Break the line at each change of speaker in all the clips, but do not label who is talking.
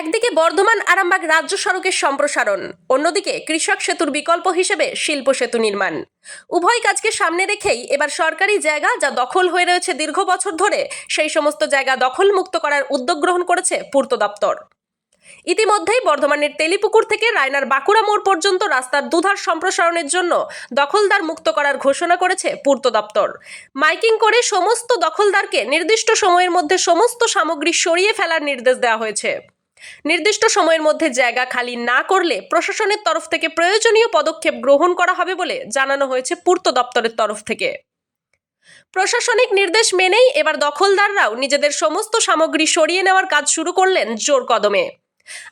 একদিকে বর্ধমান, আরামবাগ রাজ্য সড়কের সম্প্রসারণ, অন্যদিকে কৃষক সেতুর বিকল্প হিসেবে শিল্প সেতু নির্মাণ। উভয় কাজকে সামনে রেখেই এবার সরকারি জায়গা যা দখল হয়ে রয়েছে দীর্ঘ বছর ধরে, সেই সমস্ত জায়গা দখল মুক্ত করার উদ্যোগ গ্রহণ করেছে পূর্ত দপ্তর। ইতিমধ্যেই বর্ধমানের তেলিপুকুর থেকে রায়নার বাঁকুড়া মোড় পর্যন্ত রাস্তার দুধার সম্প্রসারণের জন্য দখলদার মুক্ত করার ঘোষণা করেছে পূর্ত দপ্তর। মাইকিং করে সমস্ত দখলদারকে নির্দিষ্ট সময়ের মধ্যে সমস্ত সামগ্রী সরিয়ে ফেলার নির্দেশ দেওয়া হয়েছে। নির্দিষ্ট সময়ের মধ্যে জায়গা খালি না করলে প্রশাসনের তরফ থেকে প্রয়োজনীয় পদক্ষেপ গ্রহণ করা হবে বলে জানানো হয়েছে পূর্ত দপ্তরের তরফ থেকে। প্রশাসনিক নির্দেশ মেনেই এবার দখলদাররাও নিজেদের সমস্ত সামগ্রী সরিয়ে নেওয়ার কাজ শুরু করলেন জোর কদমে।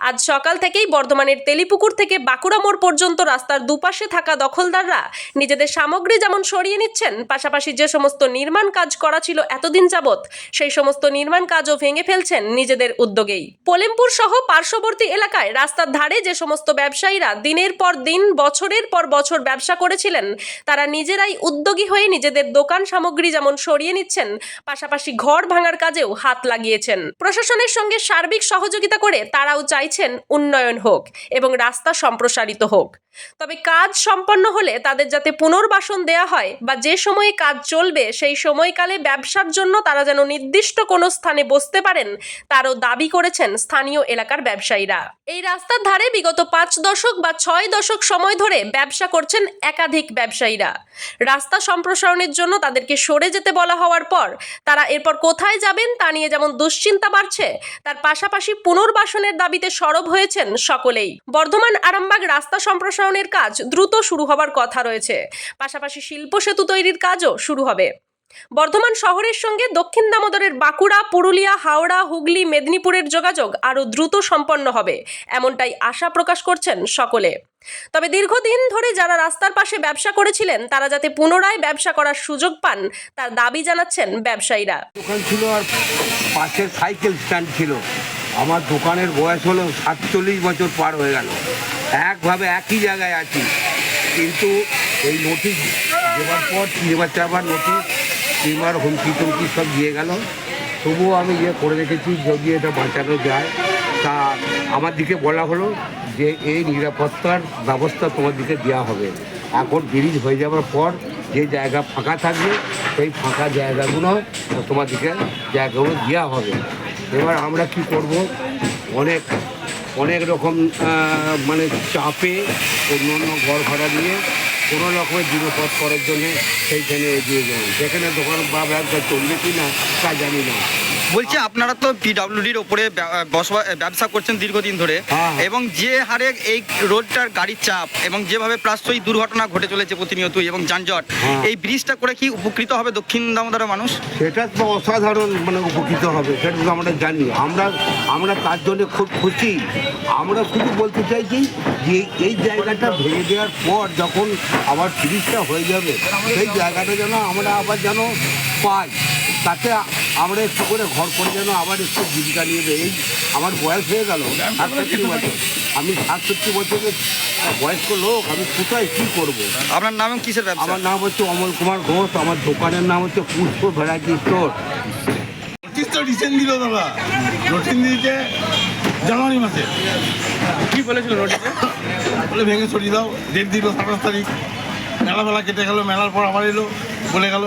আজ সকাল থেকেই বর্ধমানের তেলিপুকুর থেকে বাঁকুড়া মোড় পর্যন্ত রাস্তার দুপাশে থাকা দখলদাররা নিজেদের সামগ্রী যেমন সরিয়ে নিচ্ছেন, পাশাপাশি যে সমস্ত নির্মাণ কাজ করা ছিল এতদিন যাবৎ, সেই সমস্ত নির্মাণ কাজও ভেঙে ফেলছেন নিজেদের উদ্যোগেই। পলেমপুর সহ পার্শ্ববর্তী এলাকায় রাস্তার ধারে যে সমস্ত ব্যবসায়ীরা দিনের পর দিন, বছরের পর বছর ব্যবসা করেছিলেন, তারা নিজেরাই উদ্যোগী হয়ে নিজেদের দোকান সামগ্রী যেমন সরিয়ে নিচ্ছেন, পাশাপাশি ঘর ভাঙার কাজেও হাত লাগিয়েছেন। প্রশাসনের সঙ্গে সার্বিক সহযোগিতা করে তারাও চাইছেন উন্নয়ন হোক এবং রাস্তা সম্প্রসারিত হোক। তবে কাজ সম্পন্ন হলে তাদের যাতে পুনর্বাসন দেয়া হয় বা যে সময়ে কাজ চলবে, সেই সময়কালে ব্যবসার জন্য তারা যেন নির্দিষ্ট কোনো স্থানে বসতে পারেন, তারও দাবি করেছেন স্থানীয় এলাকার ব্যবসায়ীরা। এই রাস্তার ধারে বিগত পাঁচ দশক বা ছয় দশক সময় ধরে ব্যবসা করছেন একাধিক ব্যবসায়ীরা। রাস্তা সম্প্রসারণের জন্য তাদেরকে সরে যেতে বলা হওয়ার পর, তারা এরপর কোথায় যাবেন তা নিয়ে যেমন দুশ্চিন্তা বাড়ছে, তার পাশাপাশি পুনর্বাসনের দাবিতে সরব হয়েছেন সকলেই। বর্ধমান আরামবাগ রাস্তা সম্প্রসারণের কাজ দ্রুত শুরু হবার কথা রয়েছে। পাশাপাশি শিল্প সেতু তৈরির কাজও শুরু হবে। বর্ধমান শহরের সঙ্গে দক্ষিণ দামোদরের বাঁকুড়া, পুরুলিয়া, হাওড়া, হুগলি, মেদিনীপুরের যোগাযোগ আরও দ্রুত সম্পন্ন হবে, এমনটাই আশা প্রকাশ করছেন সকলে। তবে দীর্ঘদিন ধরে যারা রাস্তার পাশে ব্যবসা করেছিলেন, তারা যাতে পুনরায় ব্যবসা করার সুযোগ পান, তার দাবি জানাচ্ছেন ব্যবসায়ীরা।
দোকান ছিল আর পাশের সাইকেল স্ট্যান্ড ছিল। আমার দোকানের বয়স হলো সাতচল্লিশ বছর পার হয়ে গেল। একভাবে একই জায়গায় আছি। কিন্তু এই নোটিশ দেওয়ার পর তিনবার চারবার নোটিশ তিনবার হুমকি টুমকি সব দিয়ে গেল। তবুও আমি ইয়ে করে রেখেছি, যদি এটা বাঁচানো যায়, তা আমার দিকে বলা হলো যে এই নিরাপত্তার ব্যবস্থা তোমার দিকে দেওয়া হবে। এখন ব্রিজ হয়ে যাওয়ার পর যে জায়গা ফাঁকা থাকবে, সেই ফাঁকা জায়গাগুলো তোমাদেরকে জায়গাগুলো দেওয়া হবে। এবার আমরা কি করব? অনেক অনেক রকম মানে চাপে অন্য অন্য ঘর ভাড়া নিয়ে কোনো রকমের নিরাপদ করার জন্যে সেইখানে এগিয়ে যায় যেখানে দোকান বা ব্যবসা চলবে কি না তা জানি না।
বলছি আপনারা তো পিডব্লিউডির ওপরে ব্যবসা করছেন দীর্ঘদিন ধরে।
হ্যাঁ।
এবং যে হারে এই রোডটার গাড়ির চাপ এবং যেভাবে প্রায়শই দুর্ঘটনা ঘটে চলেছে প্রতিনিয়ত এবং যানজট
হ্যাঁ।
এই ব্রিজটা করে কি উপকৃত হবে দক্ষিণ দামোদরের মানুষ?
সেটা তো অসাধারণ মানে উপকৃত হবে সেটা তো আমরা জানি। আমরা আমরা তার জন্য খুব খুশি। আমরা শুধু বলতে চাইছি যে এই জায়গাটা ভেঙে দেওয়ার পর যখন আবার ব্রিজটা হয়ে যাবে সেই জায়গাটা যেন আমরা আবার যেন পাই। তাতে আমরা একটু করে ঘর করে যেন আবার একটু জীবিকা নিয়ে দেয়। এই আমার বয়স হয়ে গেল সাতষট্টি বছর। আমি সাতষট্টি বছরের বয়স্ক লোক আমি কোথায় কী করব?
আপনার নাম কিসের ব্যবসা?
আমার নাম হচ্ছে অমল কুমার ঘোষ আমার দোকানের নাম হচ্ছে পুষ্প ভ্যারাইটি স্টোর।
নোটিশ তো রিসেন্ট দিল দাদা? নোটিশ দিয়েছে জানুয়ারি মাসে।
কি বলেছিল নোটিশে
বলে ভেঙে সরিয়ে দাও ডেট দিল সাতাশ তারিখ। মেলা মেলা কেটে গেল মেলার পর আবার এলো বলে গেল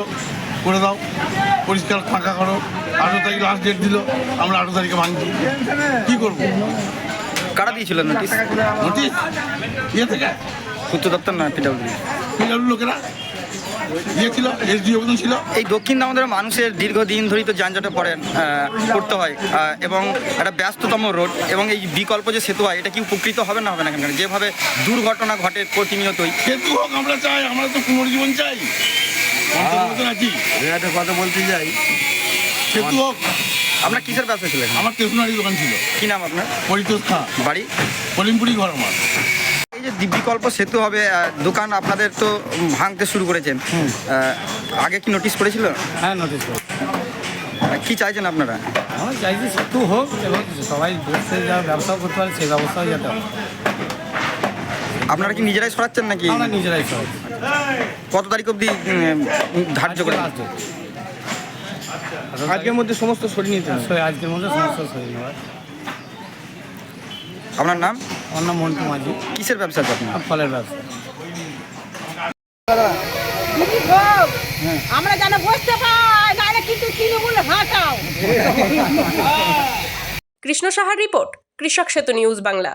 করে দাও। পরিষ্কার ফাঁকা করো। আঠেরো তারিখ লাস্ট ডেট দিল আমরা আঠেরো তারিখে ভাঙছি। কী করব?
কারা দিয়েছিল নোটিশ
নোটিশ ইয়ে থেকে?
পূর্ত দপ্তর না পিডব্লিউডি
পিডাব্লিউ লোকেরা। ইয়ে ছিল এসডিও ছিল।
এই দক্ষিণ দামোদরের মানুষের দীর্ঘদিন ধরেই তো যানজটে পড়েন পড়তে হয় এবং একটা ব্যস্ততম রোড এবং এই বিকল্প যে সেতু হয় এটা কি উপকৃত হবে না হবে না? এখানকার যেভাবে দুর্ঘটনা ঘটে প্রতিনিয়তই।
সেতু হোক আমরা চাই আমরা তো পুনর্জীবন চাই।
আমি একটা কথা বলতে চাই
সেতু হোক।
আপনার কিসের ব্যবসা ছিল এখানে?
আমার স্টেশনারি দোকান ছিল।
কি নাম আপনার?
পরিতোষ। খাঁ
বাড়ি?
কলিমপুরি ঘর আমার
এই যে বিকল্প সেতু হবে দোকান আপনাদের তো ভাঙতে শুরু করেছেন। আগে কি নোটিশ করেছিল?
হ্যাঁ নোটিশ
কি চাইছেন আপনারা?
আমরা চাইছি সেতু হোক এবং সবাই ব্যবসা করতে পারে সেই ব্যবস্থাও যাতে।
আপনারা কি নিজেরাই সরাচ্ছেন নাকি?
আমরা নিজেরাই
কত তারিখ অবধি উম, ধার্য করে
আজকের মধ্যে সমস্ত সরিয়ে নিতে হবে। আজকের মধ্যে সমস্ত সরিয়ে নেওয়ার
আপনার নাম?
আমার নাম মন্টু মাঝি।
কিসের ব্যবসা আছে আপনার?
আর ফলের ব্যবসা।
গো, আমরা যেন বসতে পাই নাহলে কিন্তু তৃণমূল হাঁটাও।
কৃষ্ণ সাহার রিপোর্ট কৃষক সেতু নিউজ বাংলা।